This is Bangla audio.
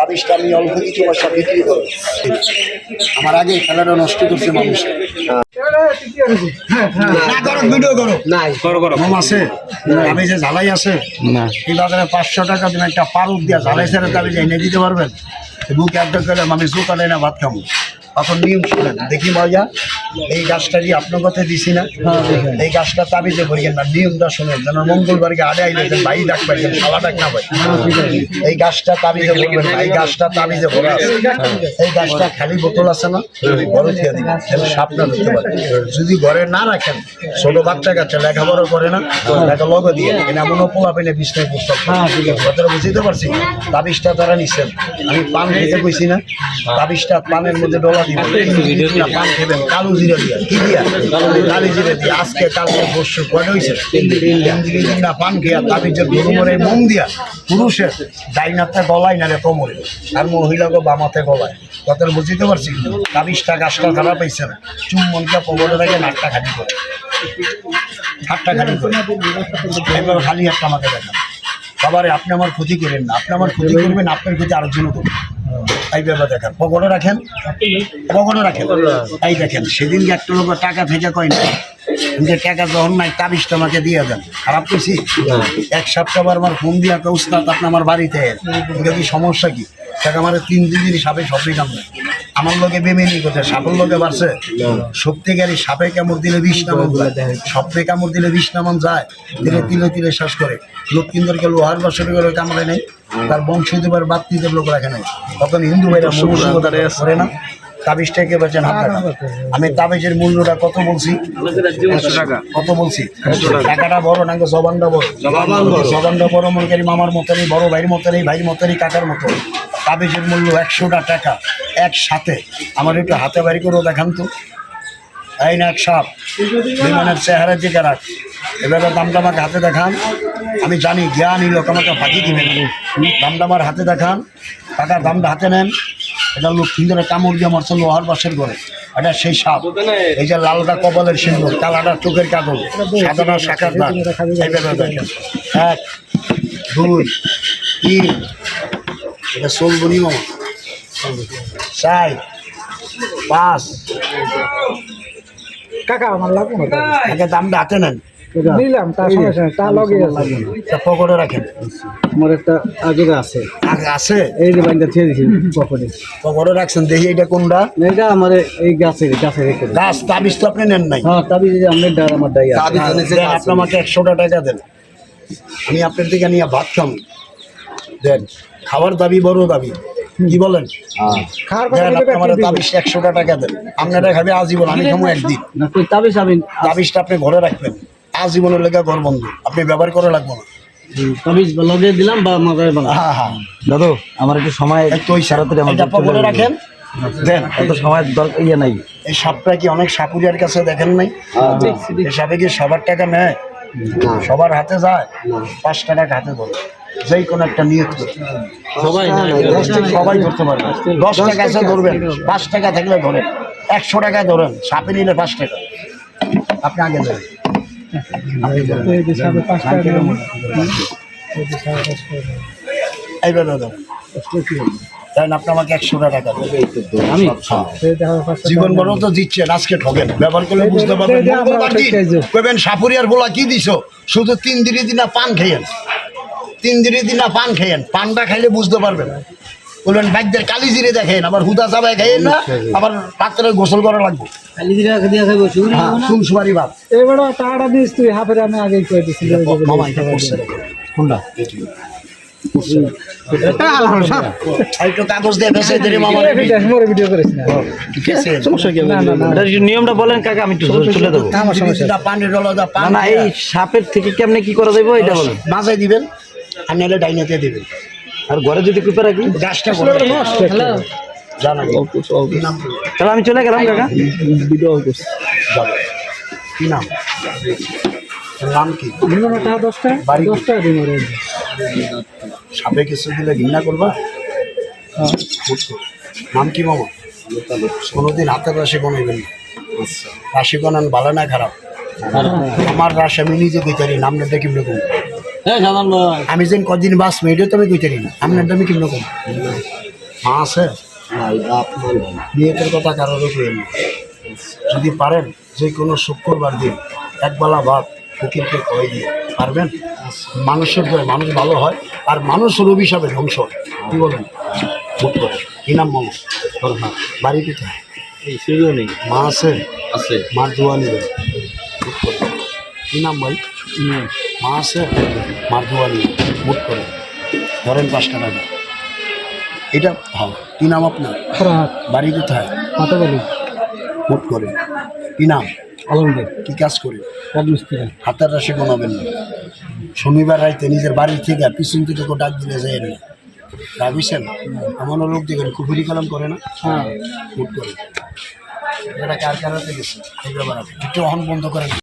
তাবিজটা আমি অল্প কিছু পয়সা বিক্রি করব আমার আগে খেলাটা নষ্ট করছে মানুষ। না করো ভিডিও করো। নাই। করো করো মোম আছে? আমি যে ঝালাই আছে? এই বাজারে পাঁচশো টাকা দিন একটা পারুক দিয়া ঝালাই ছেড়ে এনে দিতে পারবেন। বুক একটা করে আমি জোকালে না ভাত খাব। তখন নিয়ম শুনেন দেখি মজা এই গাছটা কি আপনার কথা দিছি না এই গাছটা তাবিজে বইয়েন না নিয়মটা শুনেন যেন মঙ্গলবারকে আড়ে আইলে যেন ভাই ডাক পাইছেন শালা ডাক না পাই। এই গাছটা তাবিজে বলবেন না এই গাছটা তাবিজে ভরা আছে। এই গাছটা খালি বোতল আছে না বড় খেয়ে দিবেন তাহলে সাপ না ধরতে পারে। যদি ঘরে না রাখেন ছোট বাচ্চা কাচ্চা লেখাপড়া করে না লেখা লগে দিয়ে এটা এমনও পোলা পেলে বিষ্ণায় পুস্তক কথাটা বুঝতে পারছি? তাবিজটা তারা নিচ্ছেন আমি পান খেতে কইছি না তাবিজটা পানের মধ্যে ডলা দিবেন। না পান খেবেন কালো জিরা দিয়া কি দিয়া কালি জিরা দিয়া আজকে কালকে পরশু কয়টা হয়েছে না পান খেয়া তাবিজের গরুমরে মোম দিয়া পুরুষের ডাইনাতে গলায় নালে কোমরে। আর মহিলাকে বামাতে গলায়। কথাটা বুঝতে পারছি তাবিজটা গাছটা খারাপ পাইছে না। চুম্বনকে পবনে রেখে নাকটা খালি করে। হাতটা খালি করে। এবার খালি হাতটা আমাকে দেখান। বাবারে আপনি আমার ক্ষতি করেন না। আপনি আমার ক্ষতি করবেন আপনার ক্ষতি আরেকজনও করবেন এই দেখেন পকেটে রাখেন পকেটে রাখেন। এই দেখেন সেদিন একটা লোক টাকা কয় না টাকা যখন নাই দিয়ে দেন। খারাপ করছি এক সপ্তাহ আমার ফোন আমার বাড়িতে সমস্যা কি? টাকা আমার তিন দিন সাপে সবই কাম নাই আমার লোকে বেমেনি করছে সাপের লোকে বাড়ছে। সত্যিকারই সাপে কামড় দিলে বিষ নামন যায়। সপ্তাহে কামড় দিলে বিষ নামন যায়। দিলে তিলে তিলে শ্বাস করে। লক্ষ্মীন্দরকে লোহার বছরে করে কামড়ে নেই। তার বংশীদেবের বাত্মীদের লোক রাখে নাই। তখন হিন্দু ভাইরা করে না। তাবিজটাকে বেচেন হাত আমি তাবিজের মূল্যটা কত বলছি? কত বলছি? টাকাটা বড় নাকি জবানটা বড়। জবানটা বড় মনে করি মামার মতনই বড় ভাইয়ের মতনই ভাইয়ের মতনই কাকার মতো তাবিজের মূল্য একশোটা টাকা একসাথে। আমার একটু হাতে বাড়ি করেও দেখান তো। এই না এক সাপ, বিমানের চেহারার দিকে রাখ। এভাবে দামটা আমাকে হাতে দেখান। আমি জানি জ্ঞানী লোক আমাকে ফাঁকি দিবেন দামটা আমার হাতে দেখান। টাকার দামটা হাতে নেন। এটা লক্ষ্মীদের কামড় দিয়ে মারছে লোহার বাসের করে এটা সেই সাপ। এই যে লালটা কপালের সিন্দুর, কালাটা চোখের কাগজ। সাদানা শাখার দাগ এক, দুই, তিন। এটা চলবনি মামা? চার পাঁচ। কাকা আমার লাগবে না আগে দামটা হাতে নেন। নিলাম তার সমস্যা নেই তা লগে পকেটে রাখেন। আমার একটা আগে আছে। আগে আছে? এই যে বাইন্দা ছেড়ে দিছি পকেটে। পকেটে রাখছেন দেখি এটা কোনটা। এটা আমার এই গাছের গাছের গাছ তাবিজ তো আপনি নেন নাই। হ্যাঁ তবে যে আমার ডার আমার ডাই আছে। আপনি আমাকে একশোটা টাকা দেন। আমি আপনার দিকে নিয়ে ভাত খাম দেন খাওয়ার দাবি বড় দাবি। কি বলেন? দেন একশোটা টাকা দেন। আপনারা খাবে আজীবন আমি খাব একদিন। আমি তাবিজটা আপনি ঘরে রাখবেন। আজীবনের লেগে ঘর বন্ধ। আপনি ব্যবহার করে লাগবো না। তাবিজ লগে দিলাম বা হ্যাঁ হ্যাঁ। দাদু আমার একটু সময় ওই আমার রাখেন। দেন এত সময় দরকার ইয়ে নাই। এই সাপটা কি অনেক সাপুরিয়ার কাছে দেখেন নাই? এই সাপে কি সবার টাকা নেয়? সবার হাতে যায়? পাঁচটা টাকা হাতে ধরে। যেই কোনো একটা সবাই পারবে। দশ টাকা আছে ধরবেন। পাঁচ টাকা থাকলে ধরেন। একশো টাকা ধরেন। সাপে নিলে পাঁচ টাকা। আপনি আগে ধরেন। এইভাবে ধরেন। তাই আপনি আমাকে একশো টাকা জীবন বড় তো দিচ্ছেন আজকে ঠকেন ব্যবহার করলে বুঝতে পারবেন। সাপুরিয়ার বলা কি দিছো? শুধু তিন দিনে দিনা পান খেয়েন। তিন দিনের দিনে দিনা পান খেয়েন পানটা খাইলে বুঝতে পারবেন। বলবেন বাইকদের কালি জিরে দেখেন আবার হুদা চাবাই খাইয়েন না আবার পাত্রে গোসল করা লাগবে। হ্যাঁ চুল সুপারি ভাত। এবার টাকাটা দিস তুই হাফের আমি আগে কই দিছি মামা এটা কোনটা? এই কাগজ দিয়ে ফেসে দিলে মামা। মোরে ভিডিও করিস না। ফেসে সমস্যা কি না, না, না। এটা একটু নিয়মটা বলেন কাকা আমি একটু তুলে দেবো আমার সমস্যা পানি দা না এই সাপের থেকে কেমনে কি করা যাবে এটা বলেন। মাঝে দিবেন। আর নাহলে ডাইনেতে দিবেন। আর ঘরে যদি কুপে রাখি? গাছটা জানা। কি নাম তাহলে আমি চলে গেলাম কাকা। ভিডিও কি নাম? নাম কি? টাকা দশটা বাড়ি দশটা সাপে কিছু দিলে ঘৃণা করবা? নাম কি মামা? কোনোদিন হাতের রাশি বানাইবেন না। রাশি বানান ভালো না খারাপ? আমার রাশি আমি নিজে কইতারি না আপনারটা কি রকম হ্যাঁ আমি যেন কদিন বাস মেয়েটা তো আমি কইতারি না। আপনারটা আমি কি রকম? মা আছে। বিয়েতের কথা কারোর করেন যদি পারেন যে কোনো শুক্রবার দিন একবেলা ভাত ফকিরকে খাওয়াই দিয়ে পারবেন? মানুষের দয়ে মানুষ ভালো হয় আর মানুষ মানুষের অভিশাপে ধ্বংস হয়। কি বলেন? ভোট করে। কি নাম মামা বাড়ি কোথায়? এই সুযোগ নেই। মা আছে? আছে। মার দোয়া নেবে। ভোট করে কি নাম ভাই? মা আছে মার দোয়া ভোট করে ধরেন পাঁচটা টাকা। এটা হ্যাঁ কি নাম আপনার? বাড়ি কোথায়? পাতাবালি ভোট করে কি নাম? আলমগীর। কি কাজ করে? হাতের রাশি গোনাবেন না। শনিবার রাইতে নিজের বাড়ি থেকে পিছন থেকে কেউ ডাক দিলে যায় না। রাগিছেন? এমনও লোক দেখেন কুফুরি কালাম করে না? হ্যাঁ। ভোট করে। এটা কার কারাতে গেছে? একটু অহন বন্ধ করেন।